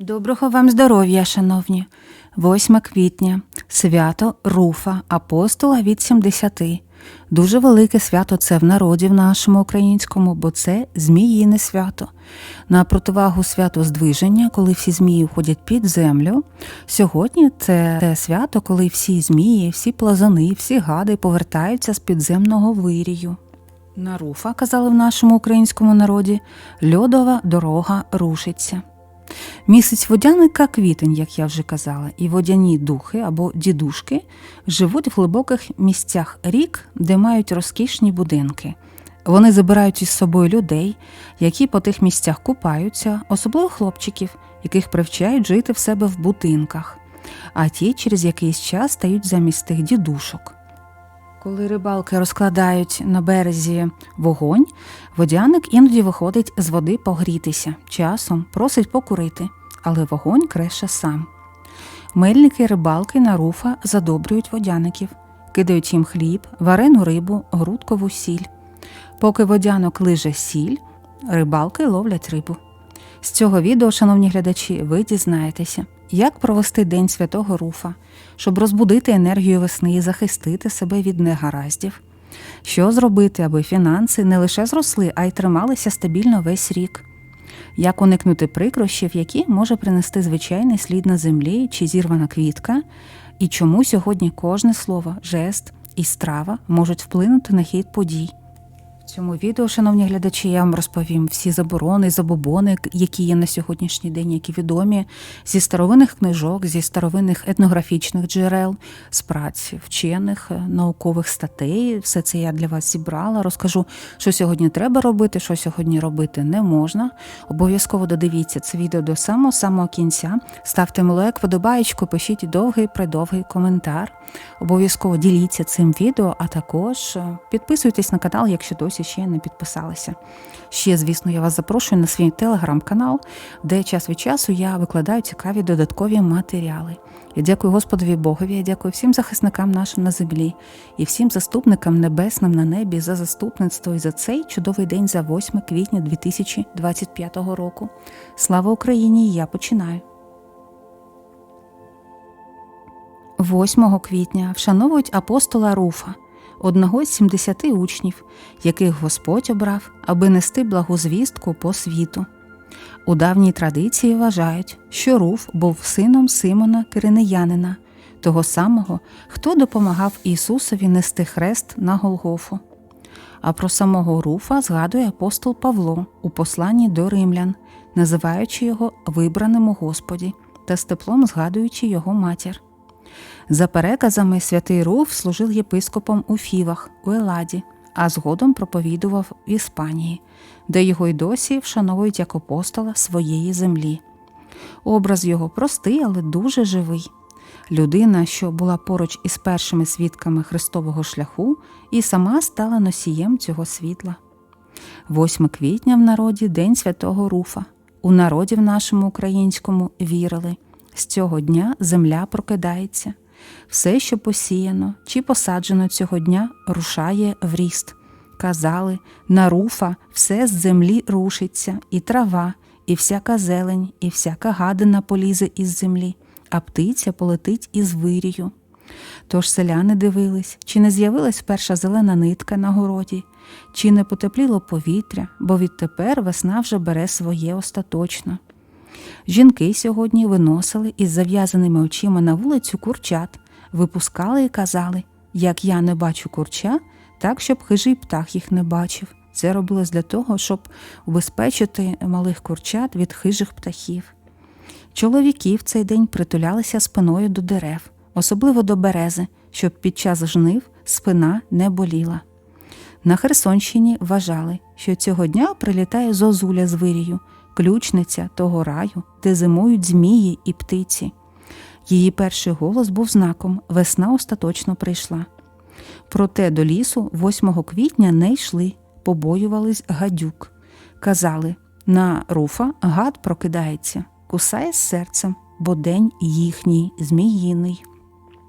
Доброго вам здоров'я, шановні. 8 квітня, свято Руфа, апостола від 70. Дуже велике свято це в народі в нашому українському, бо це зміїне свято. На противагу свято здвиження, коли всі змії входять під землю. Сьогодні це те свято, коли всі змії, всі плазани, всі гади повертаються з підземного вирію. На руфа, казали в нашому українському народі, льодова дорога рушиться. Місяць водяника квітень, як я вже казала, і водяні духи або дідушки живуть в глибоких місцях рік, де мають розкішні будинки. Вони забирають із собою людей, які по тих місцях купаються, особливо хлопчиків, яких привчають жити в себе в будинках, а ті через якийсь час стають замість тих дідушок. Коли рибалки розкладають на березі вогонь, водяник іноді виходить з води погрітися, часом просить покурити, але вогонь креше сам. Мельники рибалки на руфа задобрюють водяників, кидають їм хліб, варену рибу, грудкову сіль. Поки водянок лиже сіль, рибалки ловлять рибу. З цього відео, шановні глядачі, ви дізнаєтеся, як провести День Святого Руфа, щоб розбудити енергію весни і захистити себе від негараздів. Що зробити, аби фінанси не лише зросли, а й трималися стабільно весь рік. Як уникнути прикрощів, які може принести звичайний слід на землі чи зірвана квітка, і чому сьогодні кожне слово, жест і страва можуть вплинути на хід подій. Цьому відео, шановні глядачі, я вам розповім всі заборони, забобони, які є на сьогоднішній день, які відомі зі старовинних книжок, зі старовинних етнографічних джерел, з праці вчених, е, наукових статей. Все це я для вас зібрала. Розкажу, що сьогодні треба робити, що сьогодні робити не можна. Обов'язково додивіться це відео до самого самого кінця. Ставте лайк, подобаєчку, пишіть довгий придовгий коментар. Обов'язково діліться цим відео, а також е, підписуйтесь на канал, якщо досі ще не підписалися. Ще, звісно, я вас запрошую на свій телеграм-канал, де час від часу я викладаю цікаві додаткові матеріали. Я дякую Господові Богові, я дякую всім захисникам нашим на землі і всім заступникам небесним на небі за заступництво і за цей чудовий день за 8 квітня 2025 року. Слава Україні! Я починаю. 8 квітня вшановують апостола Руфа, одного з 70 учнів, яких Господь обрав, аби нести благу звістку по світу. У давній традиції вважають, що Руф був сином Симона Киринеянина, того самого, хто допомагав Ісусові нести хрест на Голгофу. А про самого Руфа згадує апостол Павло у посланні до римлян, називаючи його вибраним у Господі та з теплом згадуючи його матір. За переказами святий Руф служив єпископом у Фівах у Еладі, а згодом проповідував в Іспанії, де його й досі вшановують як апостола своєї землі. Образ його простий, але дуже живий. Людина, що була поруч із першими свідками Христового шляху, і сама стала носієм цього світла. 8 квітня в народі День Святого Руфа. У народі в нашому українському вірили. З цього дня земля прокидається. Все, що посіяно чи посаджено цього дня, рушає в ріст. Казали, на руфа все з землі рушиться, і трава, і всяка зелень, і всяка гадина полізе із землі, а птиця полетить із вирію. Тож селяни дивились, чи не з'явилась перша зелена нитка на городі, чи не потепліло повітря, бо відтепер весна вже бере своє остаточно. Жінки сьогодні виносили із зав'язаними очима на вулицю курчат, випускали і казали як я не бачу курча, так щоб хижий птах їх не бачив. Це робилось для того, щоб убезпечити малих курчат від хижих птахів. Чоловіки в цей день притулялися спиною до дерев, особливо до берези, щоб під час жнив спина не боліла. На Херсонщині вважали, що цього дня прилітає зозуля з вирію, ключниця того раю, де зимують змії і птиці. Її перший голос був знаком весна остаточно прийшла. Проте до лісу 8 квітня не йшли, побоювались гадюк. Казали на руфа гад прокидається, кусає з серцем, бо день їхній зміїний.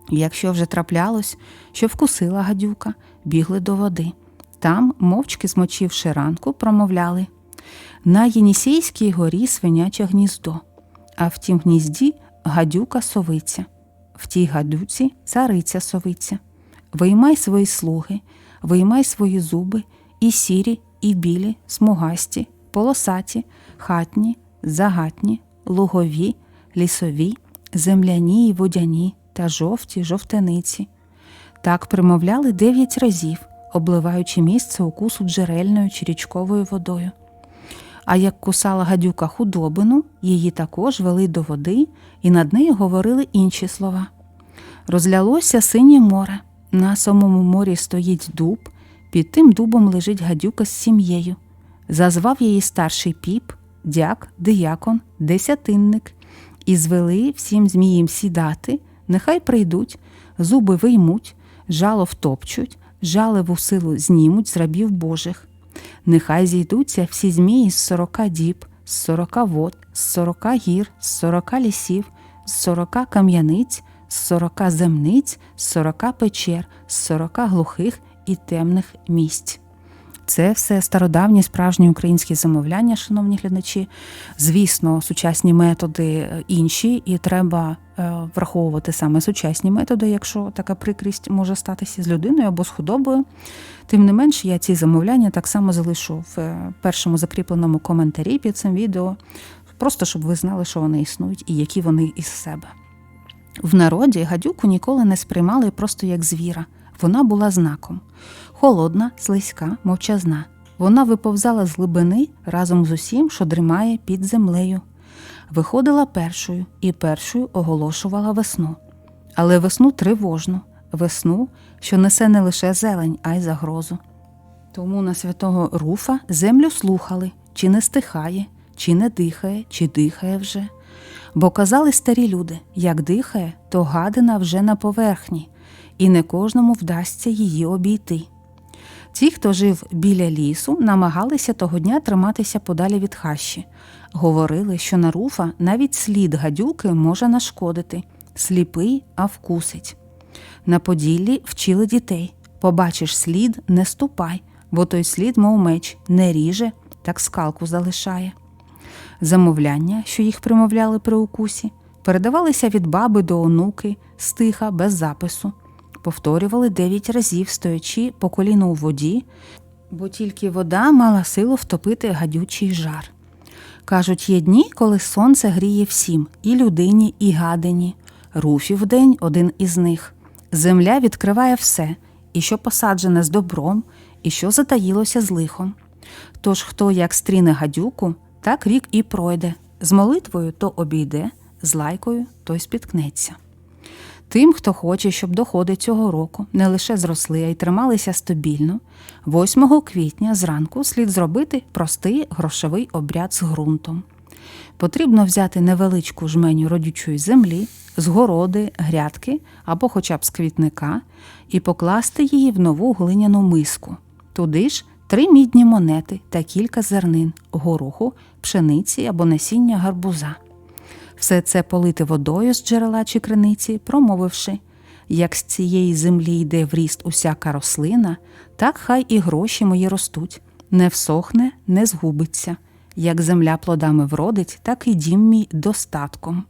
Якщо вже траплялось, що вкусила гадюка, бігли до води. Там, мовчки змочивши ранку, промовляли на Єнісейській горі свиняче гніздо, а в тім гнізді гадюка совиця, в тій гадюці цариця совиця. Виймай свої слуги, виймай свої зуби, і сірі, і білі, смугасті, полосаті, хатні, загатні, лугові, лісові, земляні й водяні та жовті жовтениці. Так примовляли дев'ять разів, обливаючи місце укусу джерельною чи річковою водою. А як кусала гадюка худобину, її також вели до води, і над нею говорили інші слова. Розлялося синє море. На самому морі стоїть дуб, під тим дубом лежить гадюка з сім'єю. Зазвав її старший піп, дяк, диякон, десятинник, і звели всім зміїм сідати, нехай прийдуть, зуби виймуть, жало втопчуть, жалеву силу знімуть з рабів Божих. Нехай зійдуться всі змії з сорока діб, з сорока вод, з сорока гір, з сорока лісів, з сорока кам'яниць, з сорока земниць, з сорока печер, з сорока глухих і темних місць. Це все стародавні справжні українські замовляння, шановні глядачі. Звісно, сучасні методи інші, і треба е, враховувати саме сучасні методи, якщо така прикрість може статися з людиною або з худобою. Тим не менш, я ці замовляння так само залишу в е, першому закріпленому коментарі під цим відео, просто щоб ви знали, що вони існують і які вони із себе. В народі гадюку ніколи не сприймали просто як звіра. Вона була знаком. Холодна, слизька, мовчазна. Вона виповзала з глибини разом з усім, що дрімає під землею. Виходила першою і першою оголошувала весну. Але весну тривожну, весну, що несе не лише зелень, а й загрозу. Тому на святого Руфа землю слухали, чи не стихає, чи не дихає, чи дихає вже. Бо казали старі люди як дихає, то гадина вже на поверхні, і не кожному вдасться її обійти. Ті, хто жив біля лісу, намагалися того дня триматися подалі від хащі. Говорили, що на руфа навіть слід гадюки може нашкодити, сліпий, а вкусить. На Поділлі вчили дітей побачиш слід, не ступай, бо той слід, мов меч, не ріже, так скалку залишає. Замовляння, що їх примовляли при укусі, передавалися від баби до онуки, стиха без запису повторювали дев'ять разів, стоячи по коліну у воді, бо тільки вода мала силу втопити гадючий жар. Кажуть, є дні, коли сонце гріє всім і людині, і гадині. Руфів день один із них. Земля відкриває все, і що посаджене з добром, і що затаїлося з лихом. Тож хто як стріне гадюку, так рік і пройде, з молитвою то обійде, з лайкою то й спіткнеться. Тим, хто хоче, щоб доходи цього року не лише зросли, а й трималися стабільно, 8 квітня зранку слід зробити простий грошовий обряд з ґрунтом. Потрібно взяти невеличку жменю родючої землі, з городи, грядки або хоча б з квітника, і покласти її в нову глиняну миску. Туди ж три мідні монети та кілька зернин, гороху, пшениці або насіння гарбуза все це полити водою з джерела чи криниці, промовивши як з цієї землі йде в ріст усяка рослина, так хай і гроші мої ростуть, не всохне, не згубиться. Як земля плодами вродить, так і дім мій достатком.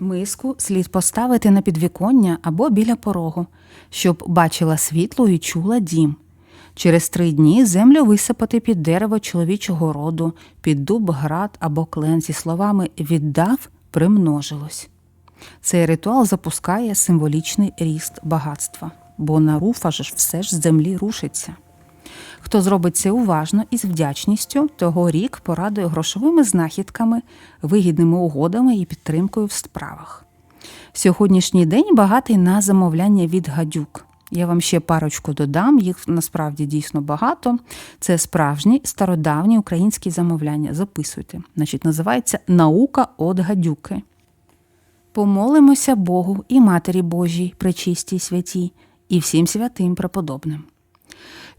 Миску слід поставити на підвіконня або біля порогу, щоб бачила світло і чула дім. Через три дні землю висипати під дерево чоловічого роду, під дуб град або клен зі словами віддав примножилось. Цей ритуал запускає символічний ріст багатства, бо на руфа ж все ж з землі рушиться. Хто зробить це уважно і з вдячністю, того рік порадує грошовими знахідками, вигідними угодами і підтримкою в справах. Сьогоднішній день багатий на замовляння від гадюк. Я вам ще парочку додам, їх насправді дійсно багато. Це справжні стародавні українські замовляння. Записуйте. Значить, Називається Наука от гадюки. Помолимося Богу і Матері Божій, пречистій святій, і всім святим преподобним.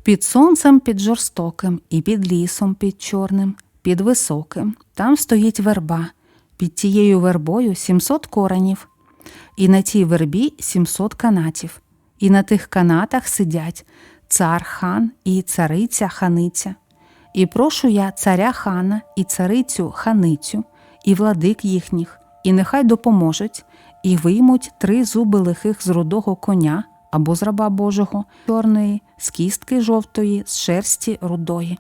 Під сонцем під жорстоким, і під лісом під чорним, під високим, там стоїть верба, під тією вербою сімсот коренів, і на тій вербі сімсот канатів і на тих канатах сидять цар хан і цариця ханиця. І прошу я царя хана і царицю ханицю, і владик їхніх, і нехай допоможуть, і виймуть три зуби лихих з рудого коня або з раба Божого, чорної, з кістки жовтої, з шерсті рудої.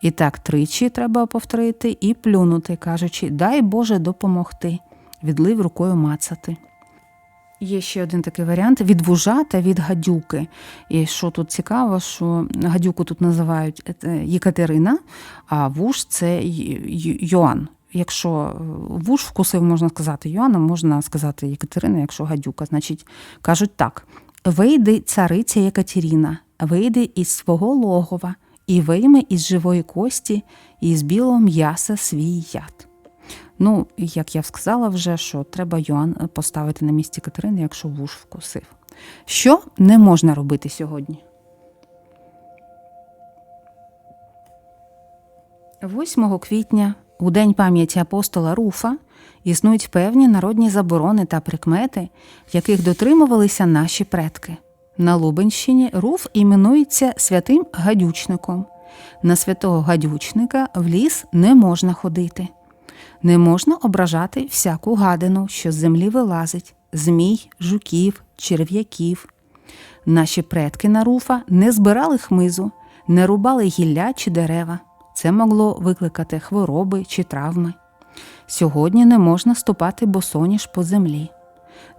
І так тричі треба повторити і плюнути, кажучи, дай Боже допомогти, відлив рукою мацати. Є ще один такий варіант від вужа та від гадюки. І що тут цікаво, що гадюку тут називають е, Єкатерина, а вуж це Йоанн. Якщо вуж вкусив, можна сказати Йоанна, можна сказати Єкатерина, якщо гадюка. Значить, кажуть так: вийди, цариця Єкатерина, вийди із свого логова, і вийми із живої кості, і з білого м'яса свій яд. Ну, як я сказала вже, що треба Йоанн поставити на місці Катерини, якщо вуж вкусив. Що не можна робити сьогодні? 8 квітня, у День пам'яті апостола Руфа, існують певні народні заборони та прикмети, яких дотримувалися наші предки. На Лубенщині Руф іменується святим гадючником. На святого гадючника в ліс не можна ходити. Не можна ображати всяку гадину, що з землі вилазить, змій, жуків, черв'яків. Наші предки на руфа не збирали хмизу, не рубали гілля чи дерева. Це могло викликати хвороби чи травми. Сьогодні не можна ступати босоніж по землі,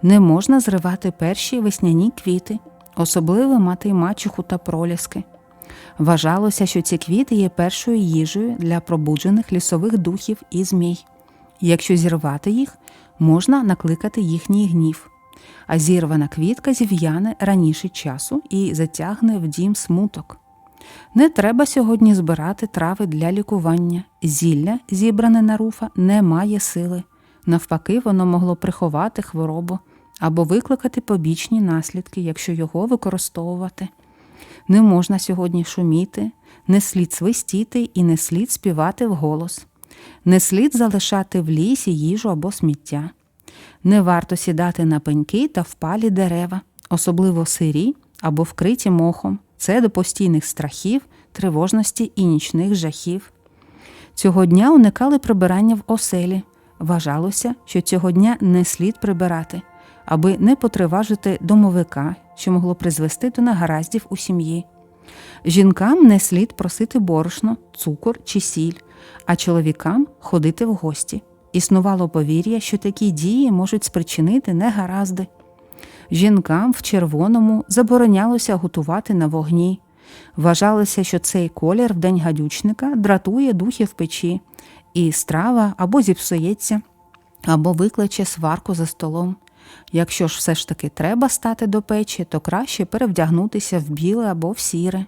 не можна зривати перші весняні квіти, особливо мати мачуху та проліски. Вважалося, що ці квіти є першою їжею для пробуджених лісових духів і змій. Якщо зірвати їх, можна накликати їхній гнів. А зірвана квітка зів'яне раніше часу і затягне в дім смуток. Не треба сьогодні збирати трави для лікування. Зілля, зібране на руфа, не має сили. Навпаки, воно могло приховати хворобу або викликати побічні наслідки, якщо його використовувати. Не можна сьогодні шуміти, не слід свистіти і не слід співати вголос. Не слід залишати в лісі їжу або сміття. Не варто сідати на пеньки та впалі дерева, особливо сирі або вкриті мохом. Це до постійних страхів, тривожності і нічних жахів. Цього дня уникали прибирання в оселі. Вважалося, що цього дня не слід прибирати, аби не потриважити домовика, що могло призвести до негараздів у сім'ї. Жінкам не слід просити борошно, цукор чи сіль, а чоловікам ходити в гості. Існувало повір'я, що такі дії можуть спричинити негаразди. Жінкам в червоному заборонялося готувати на вогні. Вважалося, що цей колір в день гадючника дратує духів печі, і страва або зіпсується, або викличе сварку за столом. Якщо ж все ж таки треба стати до печі, то краще перевдягнутися в біле або в сіре.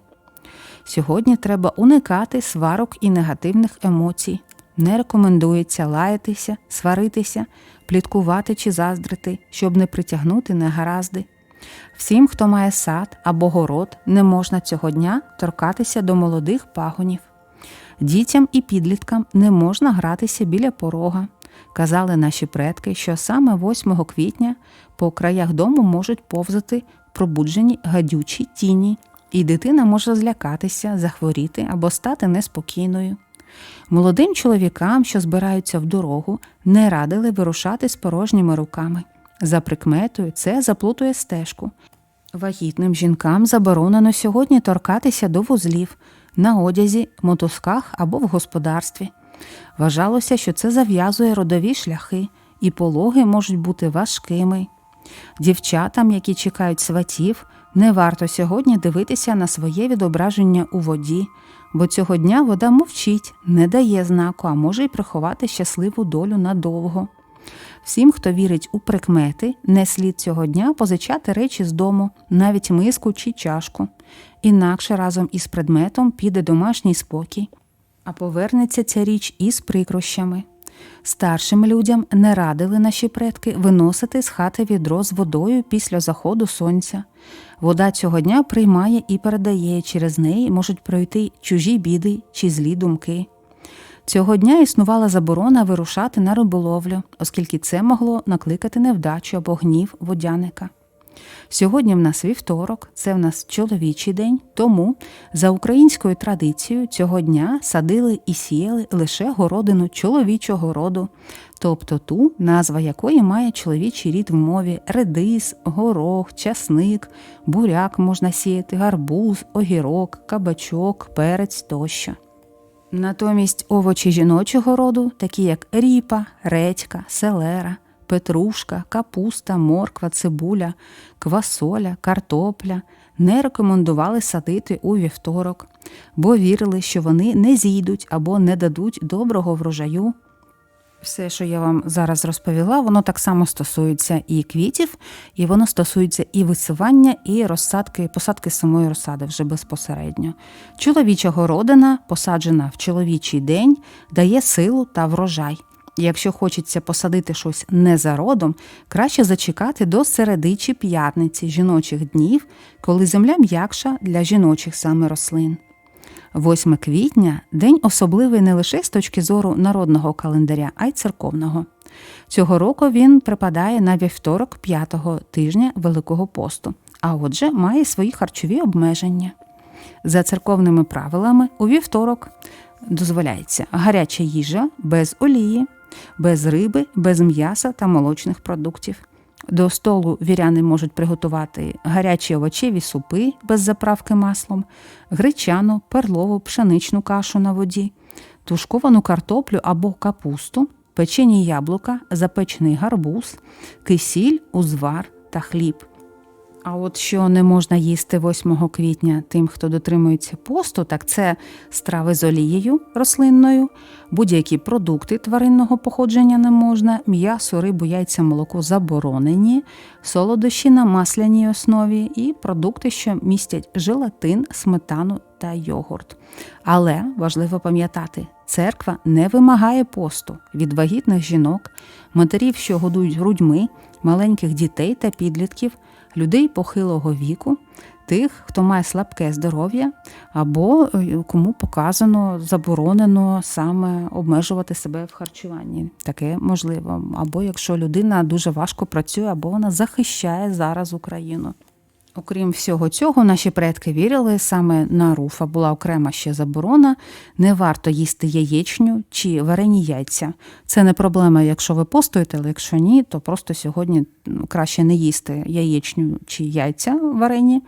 Сьогодні треба уникати сварок і негативних емоцій. Не рекомендується лаятися, сваритися, пліткувати чи заздрити, щоб не притягнути негаразди. Всім, хто має сад або город, не можна цього дня торкатися до молодих пагонів. Дітям і підліткам не можна гратися біля порога. Казали наші предки, що саме 8 квітня по краях дому можуть повзати пробуджені гадючі тіні, і дитина може злякатися, захворіти або стати неспокійною. Молодим чоловікам, що збираються в дорогу, не радили вирушати з порожніми руками. За прикметою, це заплутує стежку. Вагітним жінкам заборонено сьогодні торкатися до вузлів на одязі, мотузках або в господарстві. Вважалося, що це зав'язує родові шляхи, і пологи можуть бути важкими. Дівчатам, які чекають сватів, не варто сьогодні дивитися на своє відображення у воді, бо цього дня вода мовчить, не дає знаку, а може й приховати щасливу долю надовго. Всім, хто вірить у прикмети, не слід цього дня позичати речі з дому, навіть миску чи чашку. Інакше разом із предметом піде домашній спокій, а повернеться ця річ із прикрощами. Старшим людям не радили наші предки виносити з хати відро з водою після заходу сонця. Вода цього дня приймає і передає, через неї можуть пройти чужі біди чи злі думки. Цього дня існувала заборона вирушати на риболовлю, оскільки це могло накликати невдачу або гнів водяника. Сьогодні в нас вівторок, це в нас чоловічий день, тому за українською традицією цього дня садили і сіяли лише городину чоловічого роду, тобто ту, назва якої має чоловічий рід в мові редис, горох, часник, буряк можна сіяти, гарбуз, огірок, кабачок, перець тощо. Натомість овочі жіночого роду, такі як ріпа, редька, селера, петрушка, капуста, морква, цибуля, квасоля, картопля, не рекомендували садити у вівторок, бо вірили, що вони не зійдуть або не дадуть доброго врожаю. Все, що я вам зараз розповіла, воно так само стосується і квітів, і воно стосується і висивання, і розсадки, посадки самої розсади вже безпосередньо. Чоловіча городина, посаджена в чоловічий день, дає силу та врожай. Якщо хочеться посадити щось не за родом, краще зачекати до середи чи п'ятниці жіночих днів, коли земля м'якша для жіночих саме рослин. 8 квітня день особливий не лише з точки зору народного календаря, а й церковного. Цього року він припадає на вівторок п'ятого тижня Великого посту, а отже, має свої харчові обмеження. За церковними правилами, у вівторок дозволяється гаряча їжа без олії, без риби, без м'яса та молочних продуктів. До столу віряни можуть приготувати гарячі овочеві супи без заправки маслом, гречану, перлову, пшеничну кашу на воді, тушковану картоплю або капусту, печені яблука, запечений гарбуз, кисіль, узвар та хліб. А от що не можна їсти 8 квітня тим, хто дотримується посту, так це страви з олією рослинною, будь-які продукти тваринного походження не можна, м'ясо, рибу, яйця, молоко заборонені, солодощі на масляній основі і продукти, що містять желатин, сметану та йогурт. Але важливо пам'ятати, церква не вимагає посту від вагітних жінок, матерів, що годують грудьми, маленьких дітей та підлітків людей похилого віку, тих, хто має слабке здоров'я, або е, кому показано, заборонено саме обмежувати себе в харчуванні. Таке можливо. Або якщо людина дуже важко працює, або вона захищає зараз Україну. Окрім всього цього, наші предки вірили, саме на руфа була окрема ще заборона, не варто їсти яєчню чи варені яйця. Це не проблема, якщо ви постуєте, але якщо ні, то просто сьогодні ну, краще не їсти яєчню чи яйця варені.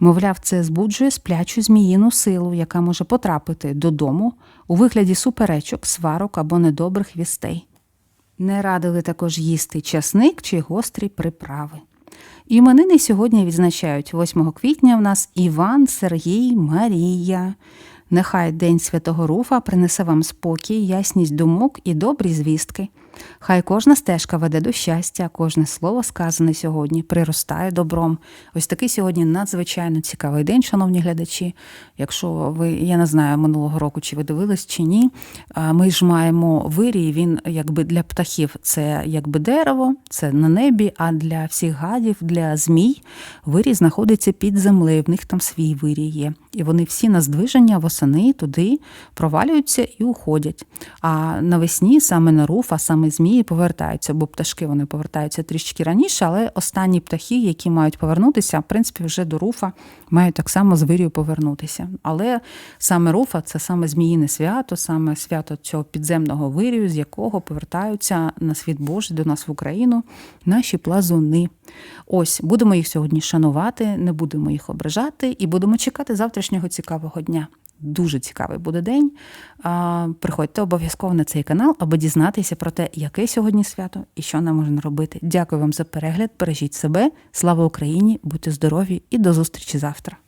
Мовляв, це збуджує сплячу зміїну силу, яка може потрапити додому у вигляді суперечок, сварок або недобрих вістей. Не радили також їсти часник чи гострі приправи. Іменини сьогодні відзначають 8 квітня в нас Іван, Сергій, Марія. Нехай День Святого Руфа принесе вам спокій, ясність думок і добрі звістки. Хай кожна стежка веде до щастя, кожне слово сказане сьогодні приростає добром. Ось такий сьогодні надзвичайно цікавий день, шановні глядачі. Якщо ви, я не знаю, минулого року чи ви дивились чи ні, ми ж маємо вирій, він якби для птахів це якби дерево, це на небі, а для всіх гадів, для змій вирій знаходиться під землею, в них там свій вирій є. І вони всі на здвиження восени туди провалюються і уходять. А навесні саме на руф, а саме змії повертаються, бо пташки вони повертаються трішки раніше, але останні птахи, які мають повернутися, в принципі, вже до руфа мають так само з вирію повернутися. Але саме руфа це саме зміїне свято, саме свято цього підземного вирію, з якого повертаються на світ Божий до нас в Україну наші плазуни. Ось будемо їх сьогодні шанувати, не будемо їх ображати і будемо чекати завтрашнього цікавого дня. Дуже цікавий буде день. Приходьте обов'язково на цей канал, аби дізнатися про те, яке сьогодні свято і що нам можна робити. Дякую вам за перегляд. Бережіть себе, слава Україні, будьте здорові і до зустрічі завтра.